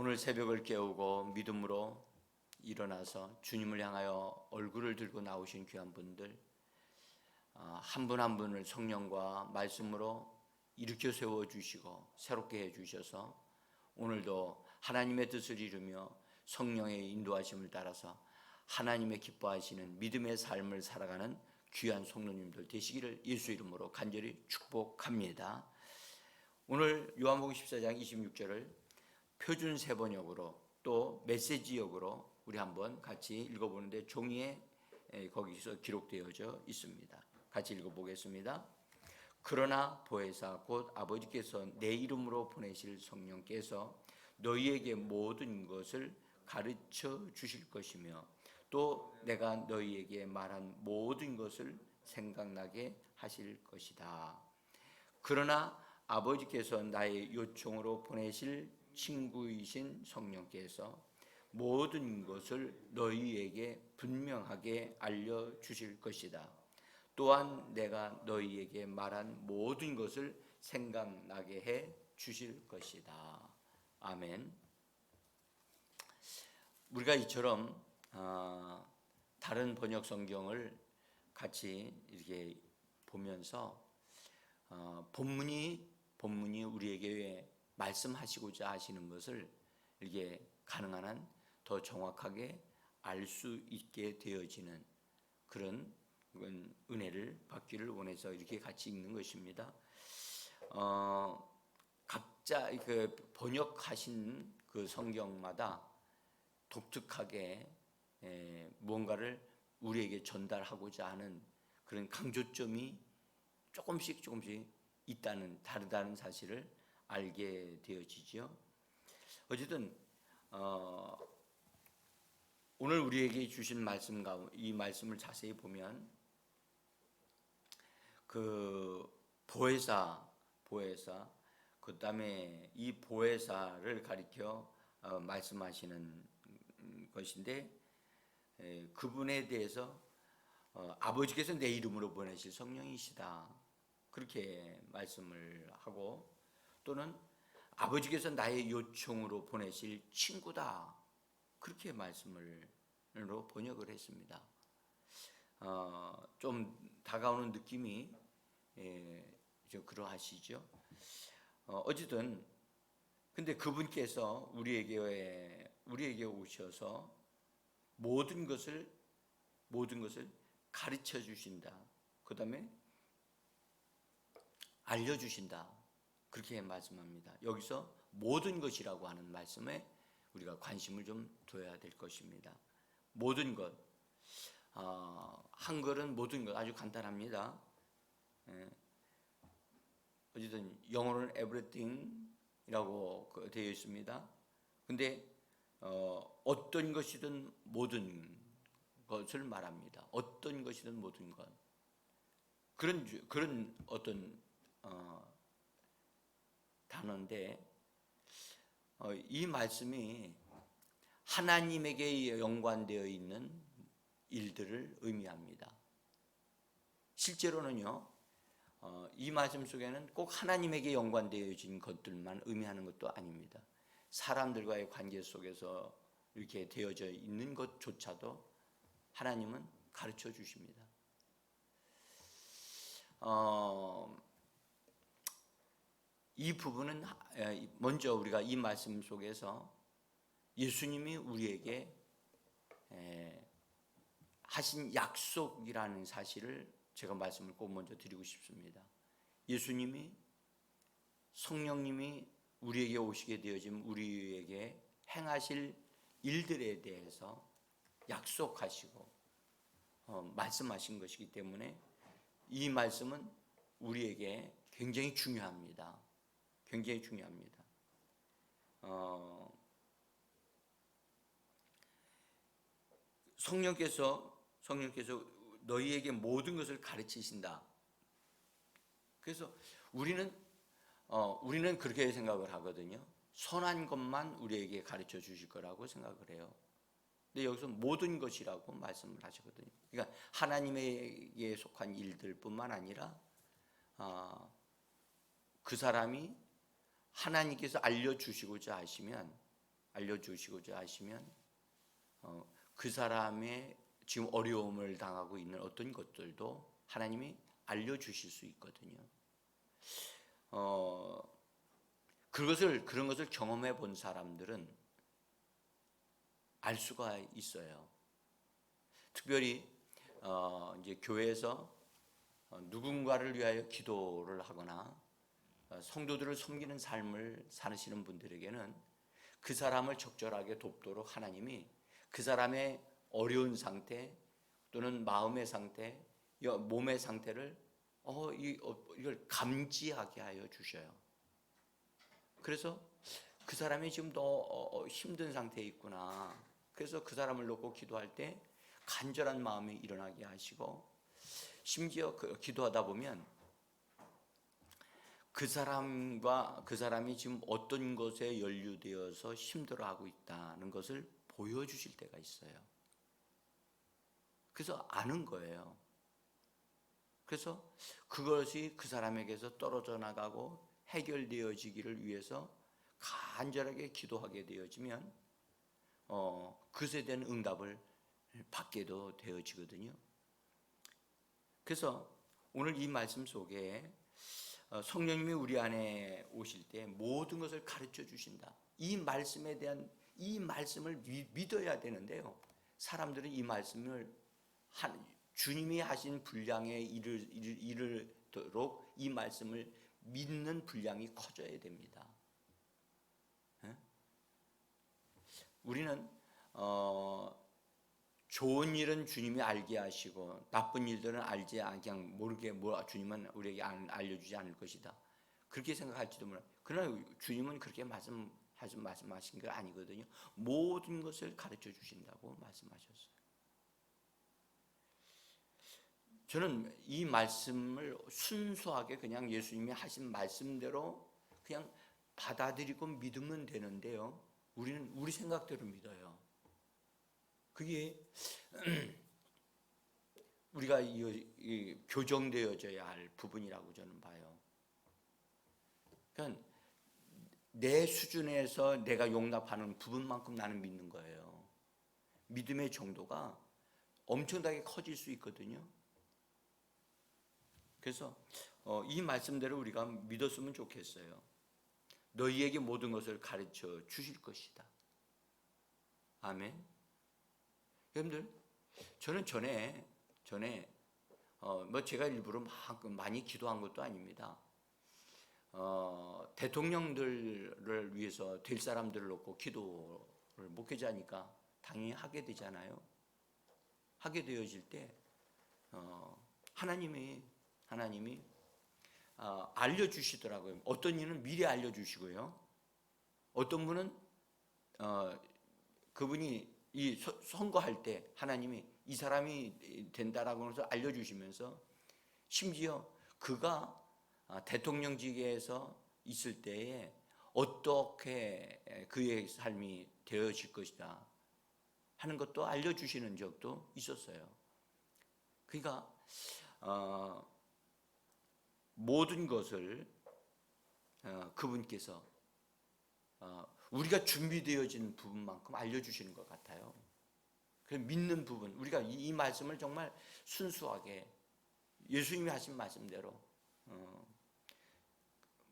오늘 새벽을 깨우고 믿음으로 일어나서 주님을 향하여 얼굴을 들고 나오신 귀한 분들 한분한 분을 성령과 말씀으로 일으켜 세워 주시고 새롭게 해 주셔서 오늘도 하나님의 뜻을 이루며 성령의 인도하심을 따라서 하나님의 기뻐하시는 믿음의 삶을 살아가는 귀한 성도님들 되시기를 예수 이름으로 간절히 축복합니다. 오늘 요한복음 14장 26절을 표준 세번역으로 또 메시지역으로 우리 한번 같이 읽어보는데 종이에 거기서 기록되어져 있습니다. 같이 읽어보겠습니다. 그러나 보혜사 곧 아버지께서 내 이름으로 보내실 성령께서 너희에게 모든 것을 가르쳐 주실 것이며 또 내가 너희에게 말한 모든 것을 생각나게 하실 것이다. 그러나 아버지께서 나의 요청으로 보내실 친구이신 성령께서 모든 것을 너희에게 분명하게 알려 주실 것이다. 또한 내가 너희에게 말한 모든 것을 생각나게 해 주실 것이다. 아멘. 우리가 이처럼 어, 다른 번역 성경을 같이 이렇게 보면서 어, 본문이 본문이 우리에게 말씀하시고자 하시는 것을 이게 가능한 한 더 정확하게 알 수 있게 되어지는 그런 은혜를 받기를 원해서 이렇게 같이 읽는 것입니다. 어, 각자 그 번역하신 그 성경마다 독특하게 에, 무언가를 우리에게 전달하고자 하는 그런 강조점이 조금씩 조금씩 있다는 다르다는 사실을 알게 되어지죠. 어쨌든 어, 오늘 우리에게 주신 말씀 가이 말씀을 자세히 보면 그 보혜사 보혜사 그 다음에 이 보혜사를 가리켜 어, 말씀하시는 것인데 에, 그분에 대해서 어, 아버지께서 내 이름으로 보내실 성령이시다 그렇게 말씀을 하고 또는 아버지께서 나의 요청으로 보내실 친구다. 그렇게 말씀을 번역을 했습니다. 어, 좀 다가오는 느낌이 예, 좀 그러하시죠. 어, 어쨌든 근데 그분께서 우리에게 우리에게 오셔서 모든 것을 모든 것을 가르쳐 주신다. 그다음에 알려 주신다. 그렇게 말씀합니다. 여기서 모든 것이라고 하는 말씀에 우리가 관심을 좀 둬야 될 것입니다. 모든 것. 어, 한글은 모든 것 아주 간단합니다. 예. 어쨌든 영어로는 everything이라고 그 되어 있습니다. 근데 어, 어떤 것이든 모든 것을 말합니다. 어떤 것이든 모든 것. 그런 그런 어떤 어, 단어인데 어, 이 말씀이 하나님에게 연관되어 있는 일들을 의미합니다. 실제로는요, 어, 이 말씀 속에는 꼭 하나님에게 연관되어진 것들만 의미하는 것도 아닙니다. 사람들과의 관계 속에서 이렇게 되어져 있는 것조차도 하나님은 가르쳐 주십니다. 어, 이 부분은 먼저 우리가 이 말씀 속에서 예수님이 우리에게 하신 약속이라는 사실을 제가 말씀을 꼭 먼저 드리고 싶습니다. 예수님이 성령님이 우리에게 오시게 되어진 우리에게 행하실 일들에 대해서 약속하시고 어, 말씀하신 것이기 때문에 이 말씀은 우리에게 굉장히 중요합니다. 굉장히 중요합니다. 어, 성령께서 성령께서 너희에게 모든 것을 가르치신다. 그래서 우리는 어, 우리는 그렇게 생각을 하거든요. 선한 것만 우리에게 가르쳐 주실 거라고 생각을 해요. 근데 여기서 모든 것이라고 말씀을 하시거든요. 그러니까 하나님에게 속한 일들뿐만 아니라 어, 그 사람이 하나님께서 알려주시고자 하시면 알려주시고자 하시면 어, 그 사람의 지금 어려움을 당하고 있는 어떤 것들도 하나님이 알려주실 수 있거든요. 어, 그것을 그런 것을 경험해 본 사람들은 알 수가 있어요. 특별히 어, 이제 교회에서 어, 누군가를 위하여 기도를 하거나 어, 성도들을 섬기는 삶을 사시는 분들에게는 그 사람을 적절하게 돕도록 하나님이 그 사람의 어려운 상태 또는 마음의 상태, 여- 몸의 상태를 어, 이, 어, 이걸 감지하게 하여 주셔요. 그래서 그 사람이 지금 더 어, 어, 힘든 상태에 있구나. 그래서 그 사람을 놓고 기도할 때 간절한 마음이 일어나게 하시고 심지어 그 기도하다 보면 그 사람과 그 사람이 지금 어떤 것에 연루되어서 힘들어하고 있다는 것을 보여주실 때가 있어요. 그래서 아는 거예요. 그래서 그것이 그 사람에게서 떨어져 나가고 해결되어지기를 위해서 간절하게 기도하게 되어지면 어, 그것에 대한 응답을 받게도 되어지거든요. 그래서 오늘 이 말씀 속에 어, 성령님이 우리 안에 오실 때 모든 것을 가르쳐 주신다. 이 말씀에 대한 이 말씀을 미- 믿어야 되는데요. 사람들은 이 말씀을 한, 주님이 하신 분량에 이를, 이르도록 이 말씀을 믿는 분량이 커져야 됩니다. 예? 우리는 어, 좋은 일은 주님이 알게 하시고 나쁜 일들은 알지 않- 그냥 모르게 뭐 주님은 우리에게 안- 알려주지 않을 것이다. 그렇게 생각할지도 몰라. 그러나 주님은 그렇게 말씀하시 말씀하신 게 아니거든요. 모든 것을 가르쳐 주신다고 말씀하셨어요. 저는 이 말씀을 순수하게 그냥 예수님이 하신 말씀대로 그냥 받아들이고 믿으면 되는데요. 우리는 우리 생각대로 믿어요. 그게 우리가 교정되어져야 할 부분이라고 저는 봐요. 그러니까 내 수준에서 내가 용납하는 부분만큼 나는 믿는 거예요. 믿음의 정도가 엄청나게 커질 수 있거든요. 그래서 어, 이 말씀대로 우리가 믿었으면 좋겠어요. 너희에게 모든 것을 가르쳐 주실 것이다. 아멘. 여러분들, 저는 전에 전에 어, 뭐 제가 일부러 막 많이 기도한 것도 아닙니다. 어, 대통령들을 위해서 될 사람들을 놓고 기도를 목회자니까 당연히 하게 되잖아요. 하게 되어질 때 어, 하나님이 하나님이 어, 알려주시더라고요. 어떤 이는 미리 알려주시고요. 어떤 분은 어, 그분이 이 서- 선거할 때 하나님이 이 사람이 된다라고 해서 알려주시면서 심지어 그가 아, 대통령직에서 있을 때에 어떻게 그의 삶이 되어질 것이다 하는 것도 알려주시는 적도 있었어요. 그러니까 어, 모든 것을 어, 그분께서 어, 우리가 준비되어진 부분만큼 알려주시는 것 같아요. 그 믿는 부분, 우리가 이, 이 말씀을 정말 순수하게 예수님이 하신 말씀대로 어,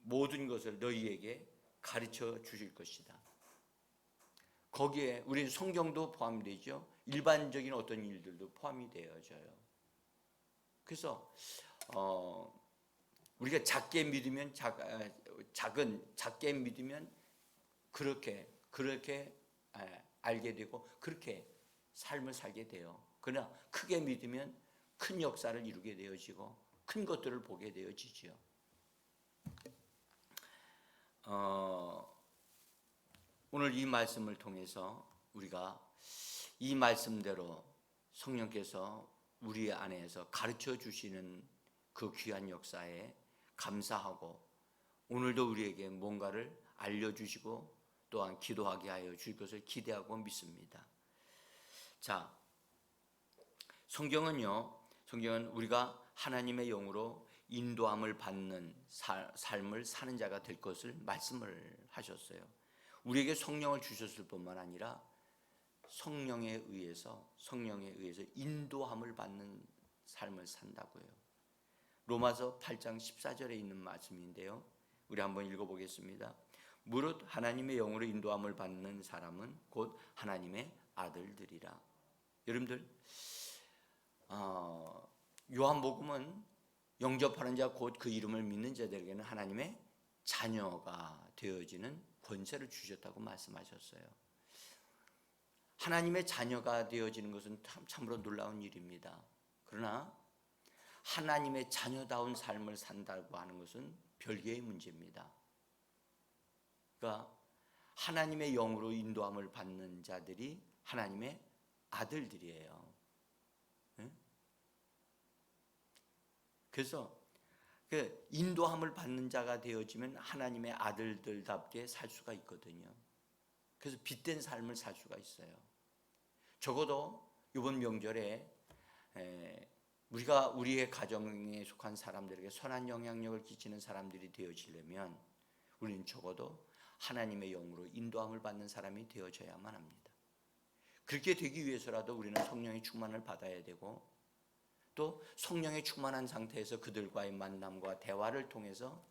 모든 것을 너희에게 가르쳐 주실 것이다. 거기에 우리 성경도 포함되죠. 일반적인 어떤 일들도 포함이 되어져요. 그래서 어, 우리가 작게 믿으면 작, 아, 작은 작게 믿으면 그렇게 그렇게 아, 알게 되고 그렇게 삶을 살게 돼요. 그러나 크게 믿으면 큰 역사를 이루게 되어지고 큰 것들을 보게 되어지죠. 어, 오늘 이 말씀을 통해서 우리가 이 말씀대로 성령께서 우리 안에서 가르쳐 주시는 그 귀한 역사에 감사하고 오늘도 우리에게 뭔가를 알려주시고 또한 기도하게 하여 줄 것을 기대하고 믿습니다. 자, 성경은요, 성경은 우리가 하나님의 영으로 인도함을 받는 살, 삶을 사는 자가 될 것을 말씀을 하셨어요. 우리에게 성령을 주셨을 뿐만 아니라 성령에 의해서 성령에 의해서 인도함을 받는 삶을 산다고요. 로마서 8장 14절에 있는 말씀인데요. 우리 한번 읽어 보겠습니다. 무릇 하나님의 영으로 인도함을 받는 사람은 곧 하나님의 아들들이라. 여러분들 어, 요한복음은 영접하는 자 곧 그 이름을 믿는 자들에게는 하나님의 자녀가 되어지는 권세를 주셨다고 말씀하셨어요. 하나님의 자녀가 되어지는 것은 참, 참으로 놀라운 일입니다. 그러나 하나님의 자녀다운 삶을 산다고 하는 것은 별개의 문제입니다. 그러니까 하나님의 영으로 인도함을 받는 자들이 하나님의 아들들이에요. 그래서 그 인도함을 받는 자가 되어지면 하나님의 아들들답게 살 수가 있거든요. 그래서 빛된 삶을 살 수가 있어요. 적어도 이번 명절에 우리가 우리의 가정에 속한 사람들에게 선한 영향력을 끼치는 사람들이 되어지려면 우리는 적어도 하나님의 영으로 인도함을 받는 사람이 되어져야만 합니다. 그렇게 되기 위해서라도 우리는 성령의 충만을 받아야 되고 또 성령의 충만한 상태에서 그들과의 만남과 대화를 통해서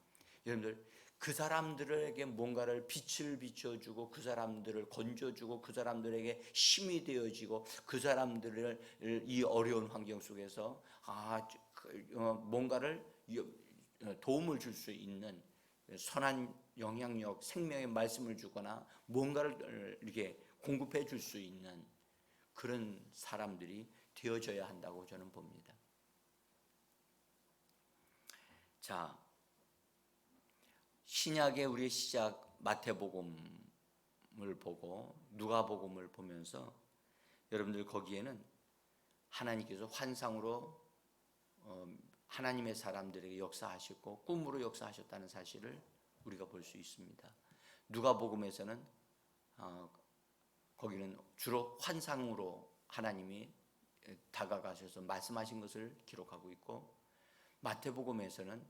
여러분들 그 사람들에게 뭔가를 빛을 비춰주고 그 사람들을 건져주고 그 사람들에게 힘이 되어지고 그 사람들을 이 어려운 환경 속에서 아 그, 어, 뭔가를 어, 도움을 줄 수 있는 선한 영향력, 생명의 말씀을 주거나 뭔가를 이렇게 공급해 줄 수 있는 그런 사람들이 되어져야 한다고 저는 봅니다. 자, 신약의 우리의 시작 마태복음을 보고 누가복음을 보면서 여러분들 거기에는 하나님께서 환상으로 어, 하나님의 사람들에게 역사하셨고 꿈으로 역사하셨다는 사실을 우리가 볼 수 있습니다. 누가복음에서는 어, 거기는 주로 환상으로 하나님이 다가가셔서 말씀하신 것을 기록하고 있고 마태복음에서는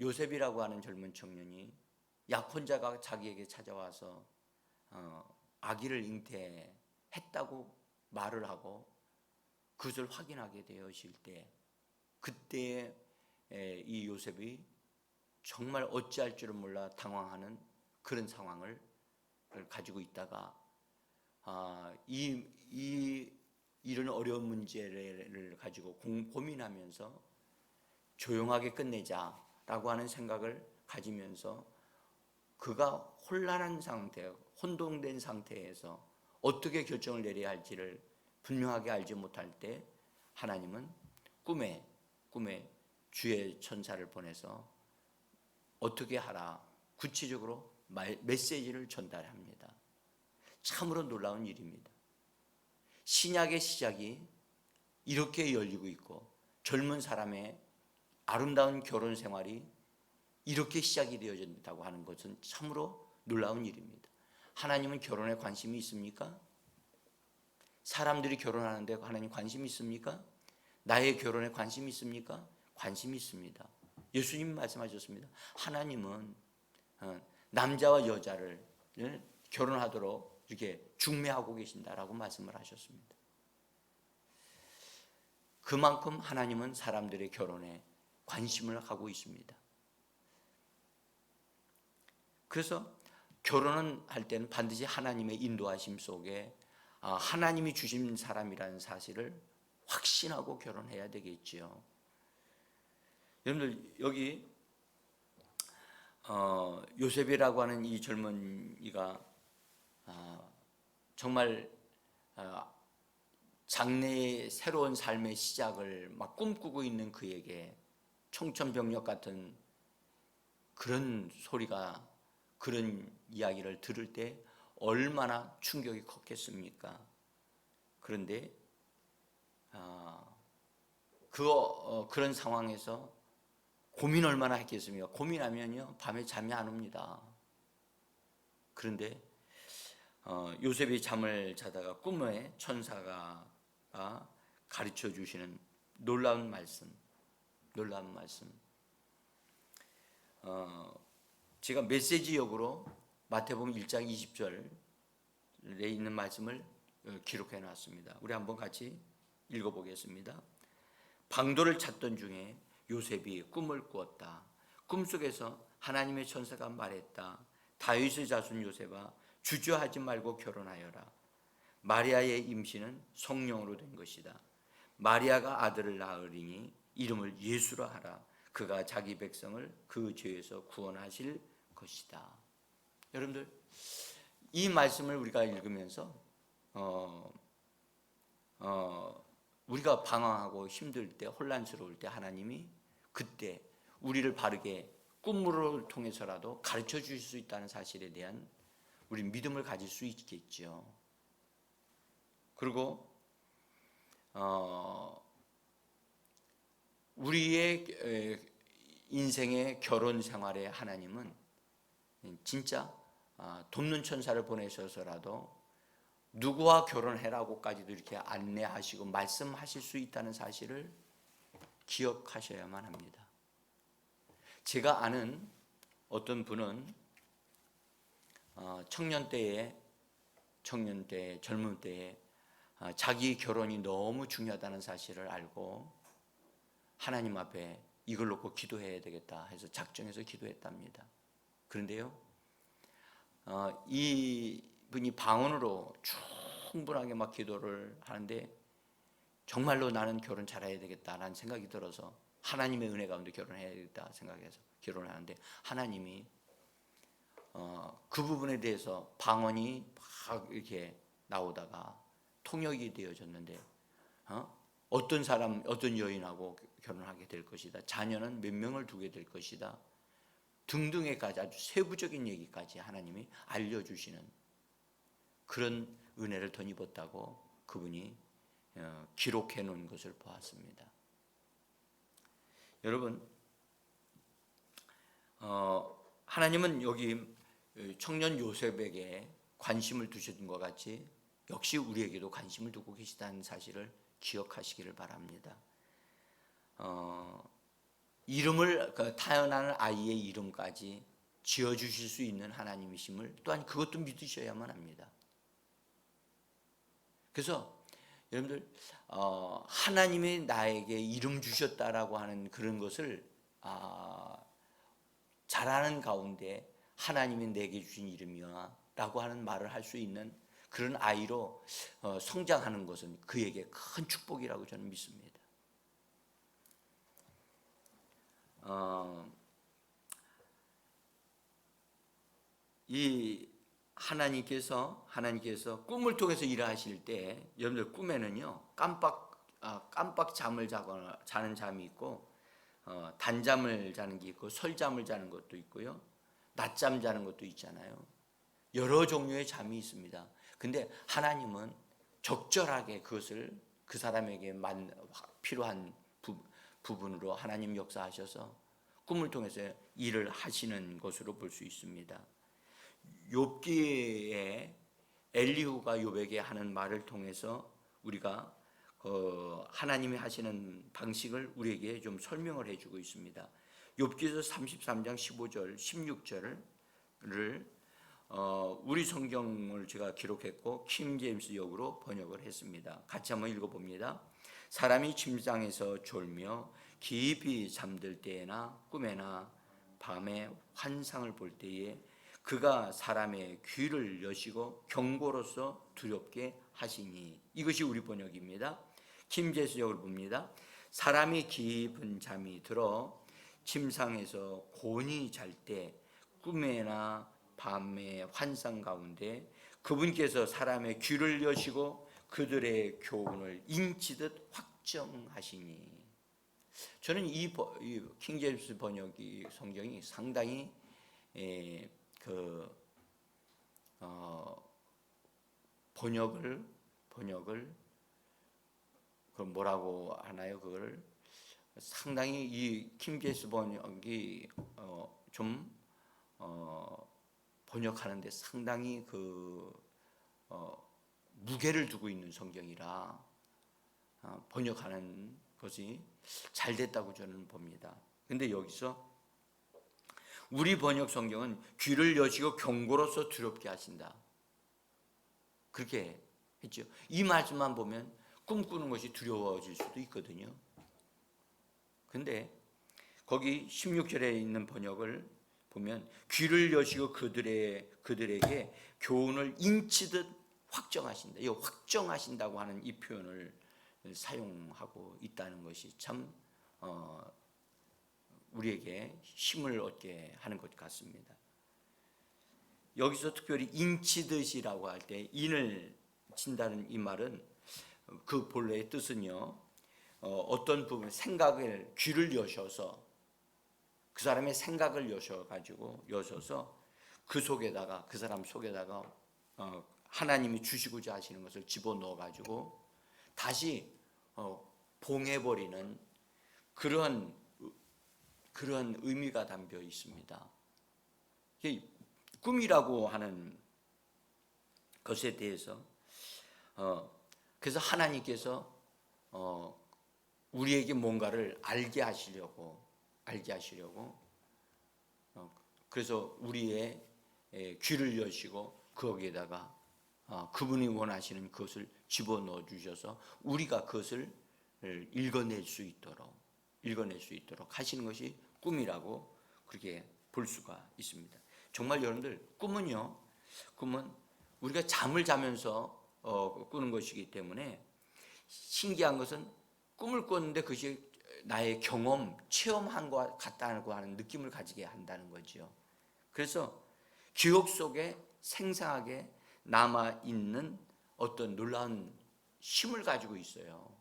요셉이라고 하는 젊은 청년이 약혼자가 자기에게 찾아와서 어, 아기를 잉태했다고 말을 하고 그것을 확인하게 되었을 때 그때 이 요셉이 정말 어찌할 줄을 몰라 당황하는 그런 상황을 가지고 있다가 아, 이, 이 이런 어려운 문제를 가지고 고민하면서 조용하게 끝내자라고 하는 생각을 가지면서 그가 혼란한 상태, 혼동된 상태에서 어떻게 결정을 내려야 할지를 분명하게 알지 못할 때 하나님은 꿈에 꿈에 주의 천사를 보내서 어떻게 하라 구체적으로 메시지를 전달합니다. 참으로 놀라운 일입니다. 신약의 시작이 이렇게 열리고 있고 젊은 사람의 아름다운 결혼 생활이 이렇게 시작이 되어진다고 하는 것은 참으로 놀라운 일입니다. 하나님은 결혼에 관심이 있습니까? 사람들이 결혼하는데 하나님 관심이 있습니까? 나의 결혼에 관심이 있습니까? 관심이 있습니다. 예수님 말씀하셨습니다. 하나님은 어, 남자와 여자를 예, 결혼하도록 이렇게 중매하고 계신다라고 말씀을 하셨습니다. 그만큼 하나님은 사람들의 결혼에 관심을 하고 있습니다. 그래서 결혼은 할 때는 반드시 하나님의 인도하심 속에 아, 하나님이 주신 사람이라는 사실을 확신하고 결혼해야 되겠지요. 여러분들 여기 어, 요셉이라고 하는 이 젊은이가 아, 정말 아, 장래의 새로운 삶의 시작을 막 꿈꾸고 있는 그에게 청천벽력 같은 그런 소리가 그런 이야기를 들을 때 얼마나 충격이 컸겠습니까? 그런데 아, 그 어, 그런 상황에서 고민 얼마나 했겠습니까? 고민하면요 밤에 잠이 안 옵니다. 그런데 어, 요셉이 잠을 자다가 꿈에 천사가 가르쳐 주시는 놀라운 말씀, 놀라운 말씀. 어, 제가 메시지역으로 마태복음 1장 20절에 있는 말씀을 어, 기록해 놨습니다. 우리 한번 같이 읽어 보겠습니다. 방도를 찾던 중에 요셉이 꿈을 꾸었다. 꿈속에서 하나님의 천사가 말했다. 다윗의 자손 요셉아 주저하지 말고 결혼하여라. 마리아의 임신은 성령으로 된 것이다. 마리아가 아들을 낳으리니 이름을 예수라 하라. 그가 자기 백성을 그 죄에서 구원하실 것이다. 여러분들 이 말씀을 우리가 읽으면서 어, 어, 우리가 방황하고 힘들 때 혼란스러울 때 하나님이 그때 우리를 바르게 꿈으로 통해서라도 가르쳐 주실 수 있다는 사실에 대한 우리 믿음을 가질 수 있겠죠. 그리고 어, 우리의 인생의 결혼 생활에 하나님은 진짜 아, 돕는 천사를 보내셔서라도 누구와 결혼해라고까지도 이렇게 안내하시고 말씀하실 수 있다는 사실을 기억하셔야만 합니다. 제가 아는 어떤 분은 어, 청년 때에 청년 때 젊은 때에 아, 자기 결혼이 너무 중요하다는 사실을 알고 하나님 앞에 이걸 놓고 기도해야 되겠다 해서 작정해서 기도했답니다. 그런데요, 어, 이 분이 방언으로 충분하게 막 기도를 하는데 정말로 나는 결혼 잘해야 되겠다라는 생각이 들어서 하나님의 은혜 가운데 결혼해야 되겠다 생각해서 결혼을 하는데 하나님이 어, 그 부분에 대해서 방언이 막 이렇게 나오다가 통역이 되어졌는데 어? 어떤 사람 어떤 여인하고 결혼하게 될 것이다 자녀는 몇 명을 두게 될 것이다 등등에까지 아주 세부적인 얘기까지 하나님이 알려주시는 그런 은혜를 덧입었다고 그분이 어, 기록해 놓은 것을 보았습니다. 여러분, 어, 하나님은 여기 청년 요셉에게 관심을 두신 것 같이 역시 우리에게도 관심을 두고 계시다는 사실을 기억하시기를 바랍니다. 어, 이름을 그 태어나는 아이의 이름까지 지어 주실 수 있는 하나님이심을 또한 그것도 믿으셔야만 합니다. 그래서 여러분들 어, 하나님이 나에게 이름 주셨다라고 하는 그런 것을 아, 잘하는 가운데 하나님이 내게 주신 이름이야라고 하는 말을 할 수 있는 그런 아이로 어, 성장하는 것은 그에게 큰 축복이라고 저는 믿습니다. 어, 이 하나님께서 하나님께서 꿈을 통해서 일하실 때 여러분들 꿈에는요 깜빡 아, 깜빡 잠을 자거나 자는 잠이 있고 어, 단잠을 자는 게 있고 설잠을 자는 것도 있고요 낮잠 자는 것도 있잖아요 여러 종류의 잠이 있습니다. 근데 하나님은 적절하게 그것을 그 사람에게 만, 필요한 부, 부분으로 하나님 역사하셔서 꿈을 통해서 일을 하시는 것으로 볼 수 있습니다. 욥기에 엘리후가 욥에게 하는 말을 통해서 우리가 어, 하나님이 하시는 방식을 우리에게 좀 설명을 해주고 있습니다. 욥기서 33장 15절, 16절을 어, 우리 성경을 제가 기록했고 킴 제임스 역으로 번역을 했습니다. 같이 한번 읽어봅니다. 사람이 침상에서 졸며 깊이 잠들 때나 꿈에나 밤에 환상을 볼 때에 그가 사람의 귀를 여시고 경고로서 두렵게 하시니 이것이 우리 번역입니다. 김제수역을 봅니다. 사람이 깊은 잠이 들어 침상에서 곤히 잘 때 꿈에나 밤의 환상 가운데 그분께서 사람의 귀를 여시고 그들의 교훈을 인치듯 확정하시니 저는 이, 킹제임스 번역이 성경이 상당히 에, 그 어, 번역을 번역을 그 뭐라고 하나요? 그걸 상당히 이 킹제스 번역이 어, 좀 어, 번역하는데 상당히 그 어, 무게를 두고 있는 성경이라 어, 번역하는 것이 잘 됐다고 저는 봅니다. 근데 여기서 우리 번역 성경은 귀를 여시고 경고로서 두렵게 하신다. 그렇게 했죠. 이 말씀만 보면 꿈꾸는 것이 두려워질 수도 있거든요. 근데 거기 16절에 있는 번역을 보면 귀를 여시고 그들의 그들에게 교훈을 인치듯 확정하신다. 이 확정하신다고 하는 이 표현을 사용하고 있다는 것이 참 어, 우리에게 힘을 얻게 하는 것 같습니다. 여기서 특별히 인치듯이라고 할 때 인을 친다는 이 말은 그 본래의 뜻은요 어, 떤 부분 생각을 귀를 여셔서 그 사람의 생각을 여셔 가지고 여셔서 그 속에다가 그 사람 속에다가 어, 하나님이 주시고자 하시는 것을 집어 넣어 가지고 다시 어, 봉해 버리는 그런 그런 의미가 담겨 있습니다. 꿈이라고 하는 것에 대해서 어, 그래서 하나님께서 어, 우리에게 뭔가를 알게 하시려고 알게 하시려고 어, 그래서 우리의 에, 귀를 여시고 거기에다가 어, 그분이 원하시는 그것을 집어넣어 주셔서 우리가 그것을 읽어낼 수 있도록 읽어낼 수 있도록 하시는 것이 꿈이라고 그렇게 볼 수가 있습니다. 정말 여러분들 꿈은요, 꿈은 우리가 잠을 자면서 어, 꾸는 것이기 때문에 신기한 것은 꿈을 꿨는데 그것이 나의 경험, 체험한 것 같다고 하는 느낌을 가지게 한다는 거죠. 그래서 기억 속에 생생하게 남아 있는 어떤 놀라운 힘을 가지고 있어요.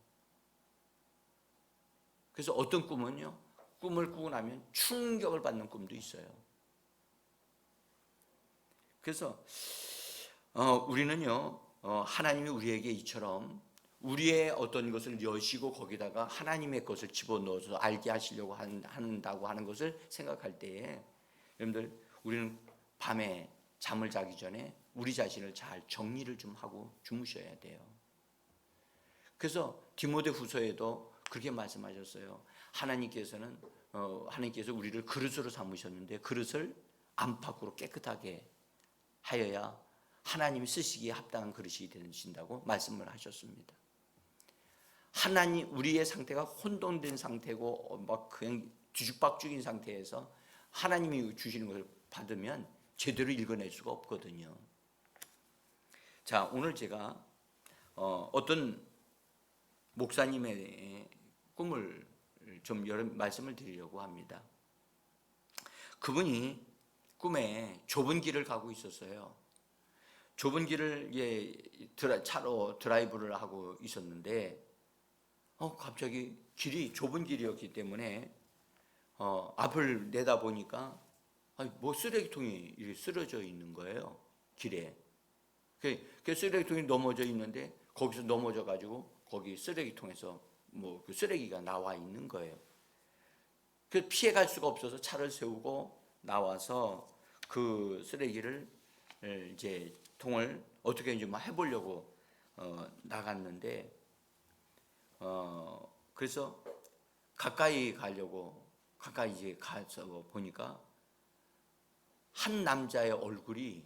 그래서 어떤 꿈은요, 꿈을 꾸고 나면 충격을 받는 꿈도 있어요. 그래서 어, 우리는요 어, 하나님이 우리에게 이처럼 우리의 어떤 것을 여시고 거기다가 하나님의 것을 집어넣어서 알게 하시려고 한다고 하는 것을 생각할 때에 여러분들 우리는 밤에 잠을 자기 전에 우리 자신을 잘 정리를 좀 하고 주무셔야 돼요. 그래서 디모데 후서에도 그렇게 말씀하셨어요. 하나님께서는 어, 하나님께서 우리를 그릇으로 삼으셨는데 그릇을 안팎으로 깨끗하게 하여야 하나님이 쓰시기에 합당한 그릇이 되신다고 말씀을 하셨습니다. 하나님 우리의 상태가 혼돈된 상태고 막 그냥 뒤죽박죽인 상태에서 하나님이 주시는 것을 받으면 제대로 읽어낼 수가 없거든요. 자 오늘 제가 어, 어떤 목사님의 꿈을 좀 여러 말씀을 드리려고 합니다. 그분이 꿈에 좁은 길을 가고 있었어요. 좁은 길을 예, 차로 드라이브를 하고 있었는데 어, 갑자기 길이 좁은 길이었기 때문에 어, 앞을 내다 보니까 아니, 뭐 쓰레기통이 이렇게 쓰러져 있는 거예요 길에. 그, 그 쓰레기통이 넘어져 있는데 거기서 넘어져 가지고 거기 쓰레기통에서 뭐 그 쓰레기가 나와 있는 거예요. 그 피해 갈 수가 없어서 차를 세우고 나와서 그 쓰레기를 이제 통을 어떻게 이제 막 해보려고 어, 나갔는데 어, 그래서 가까이 가려고 가까이 이제 가서 보니까 한 남자의 얼굴이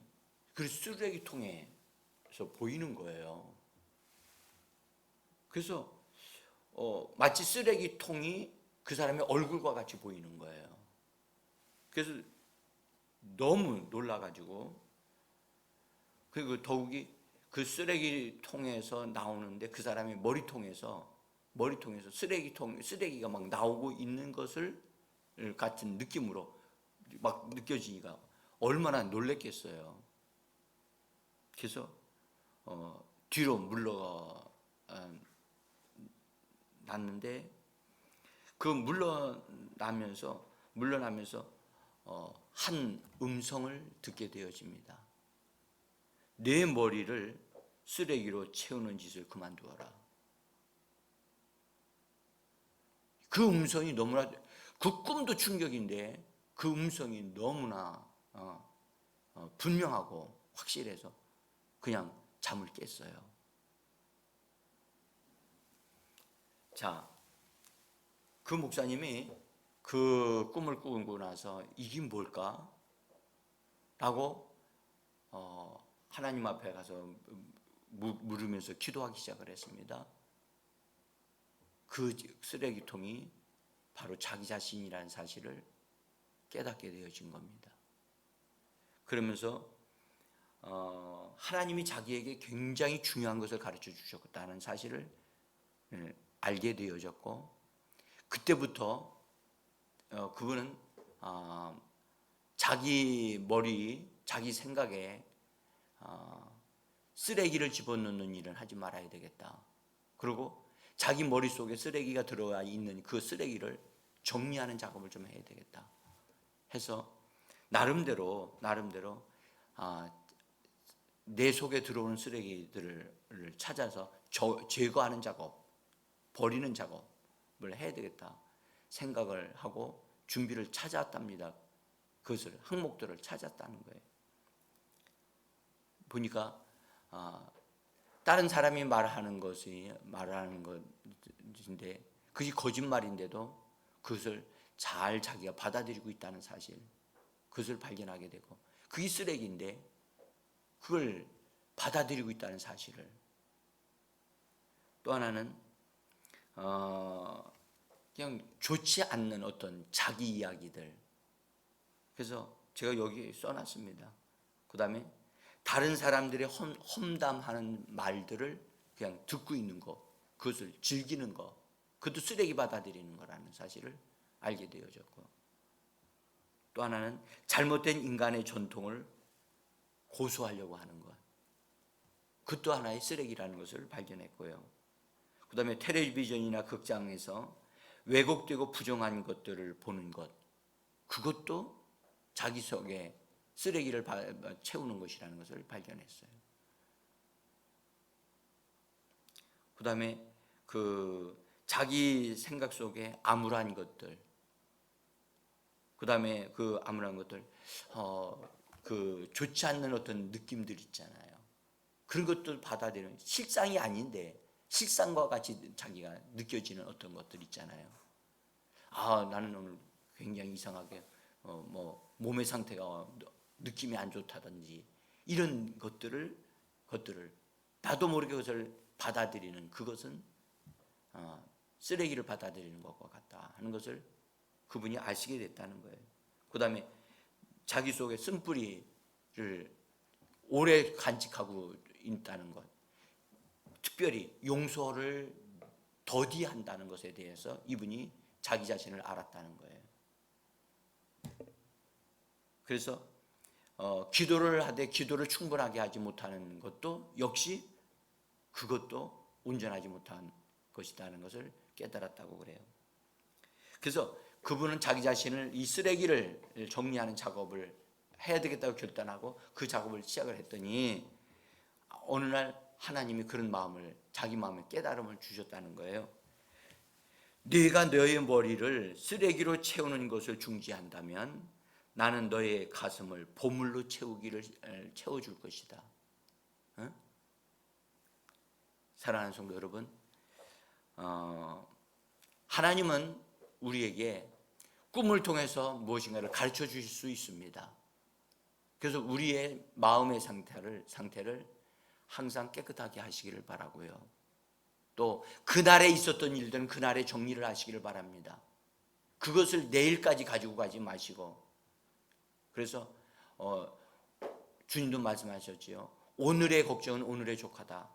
그 쓰레기통에서 보이는 거예요. 그래서 어, 마치 쓰레기통이 그 사람의 얼굴과 같이 보이는 거예요. 그래서 너무 놀라가지고 그리고 더욱이 그 쓰레기통에서 나오는데 그 사람의 머리통에서 머리통에서 쓰레기통 쓰레기가 막 나오고 있는 것을 같은 느낌으로 막 느껴지니까 얼마나 놀랬겠어요. 그래서 어, 뒤로 물러 났는데 그 물러나면서 물러나면서 어, 한 음성을 듣게 되어집니다. 내 머리를 쓰레기로 채우는 짓을 그만두어라. 그 음성이 너무나 그 꿈도 충격인데 그 음성이 너무나 어, 어, 분명하고 확실해서 그냥 잠을 깼어요. 자, 그 목사님이 그 꿈을 꾸고 나서 이게 뭘까? 라고 어, 하나님 앞에 가서 무- 물으면서 기도하기 시작을 했습니다. 그 쓰레기통이 바로 자기 자신이라는 사실을 깨닫게 되어진 겁니다. 그러면서 어, 하나님이 자기에게 굉장히 중요한 것을 가르쳐 주셨다는 사실을 예, 알게 되어졌고 그때부터 어, 그분은 어, 자기 머리, 자기 생각에 어, 쓰레기를 집어넣는 일은 하지 말아야 되겠다. 그리고 자기 머릿속에 쓰레기가 들어와 있는 그 쓰레기를 정리하는 작업을 좀 해야 되겠다. 해서 나름대로 나름대로 아, 내 속에 들어오는 쓰레기들을 찾아서 저- 제거하는 작업, 버리는 작업을 해야 되겠다 생각을 하고 준비를 찾았답니다. 그것을 항목들을 찾았다는 거예요. 보니까 아, 다른 사람이 말하는 것이 말하는 것인데 그것이 거짓말인데도 그것을 잘 자기가 받아들이고 있다는 사실 그것을 발견하게 되고 그게 쓰레기인데 그걸 받아들이고 있다는 사실을 또 하나는 어 그냥 좋지 않는 어떤 자기 이야기들 그래서 제가 여기 써놨습니다. 그 다음에 다른 사람들의 험, 험담하는 말들을 그냥 듣고 있는 거, 그것을 즐기는 거, 그것도 쓰레기 받아들이는 거라는 사실을 알게 되어졌고, 또 하나는 잘못된 인간의 전통을 고수하려고 하는 것, 그것도 하나의 쓰레기라는 것을 발견했고요. 그 다음에 텔레비전이나 극장에서 왜곡되고 부정한 것들을 보는 것, 그것도 자기 속에 쓰레기를 바- 채우는 것이라는 것을 발견했어요. 그 다음에 그 자기 생각 속에 암울한 것들, 그 다음에 그 암울한 것들, 어, 그 좋지 않는 어떤 느낌들 있잖아요. 그런 것들 받아들이는 실상이 아닌데 실상과 같이 자기가 느껴지는 어떤 것들 있잖아요. 아 나는 오늘 굉장히 이상하게 어, 뭐 몸의 상태가 느낌이 안 좋다든지 이런 것들을 것들을 나도 모르게 그것을 받아들이는 그것은 어, 쓰레기를 받아들이는 것과 같다 하는 것을 그분이 아시게 됐다는 거예요. 그 다음에 자기 속에 쓴뿌리를 오래 간직하고 있다는 것, 특별히 용서를 더디한다는 것에 대해서 이분이 자기 자신을 알았다는 거예요. 그래서 어, 기도를 하되 기도를 충분하게 하지 못하는 것도 역시 그것도 온전하지 못한 것이다는 것을 깨달았다고 그래요. 그래서 그분은 자기 자신을 이 쓰레기를 정리하는 작업을 해야 되겠다고 결단하고 그 작업을 시작을 했더니 어느 날 하나님이 그런 마음을 자기 마음에 깨달음을 주셨다는 거예요. 네가 너의 머리를 쓰레기로 채우는 것을 중지한다면 나는 너의 가슴을 보물로 채우기를 에, 채워줄 것이다. 어? 사랑하는 성도 여러분, 어, 하나님은 우리에게 꿈을 통해서 무엇인가를 가르쳐 주실 수 있습니다. 그래서 우리의 마음의 상태를 상태를 항상 깨끗하게 하시기를 바라고요. 또 그날에 있었던 일들은 그날에 정리를 하시기를 바랍니다. 그것을 내일까지 가지고 가지 마시고 그래서 어, 주님도 말씀하셨지요. 오늘의 걱정은 오늘의 족하다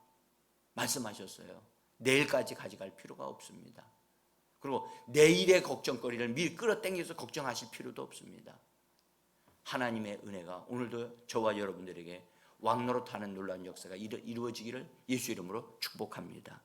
말씀하셨어요. 내일까지 가져갈 필요가 없습니다. 그리고 내일의 걱정거리를 미리 끌어당겨서 걱정하실 필요도 없습니다. 하나님의 은혜가 오늘도 저와 여러분들에게 왕노릇하는 놀라운 역사가 이루- 이루어지기를 예수 이름으로 축복합니다.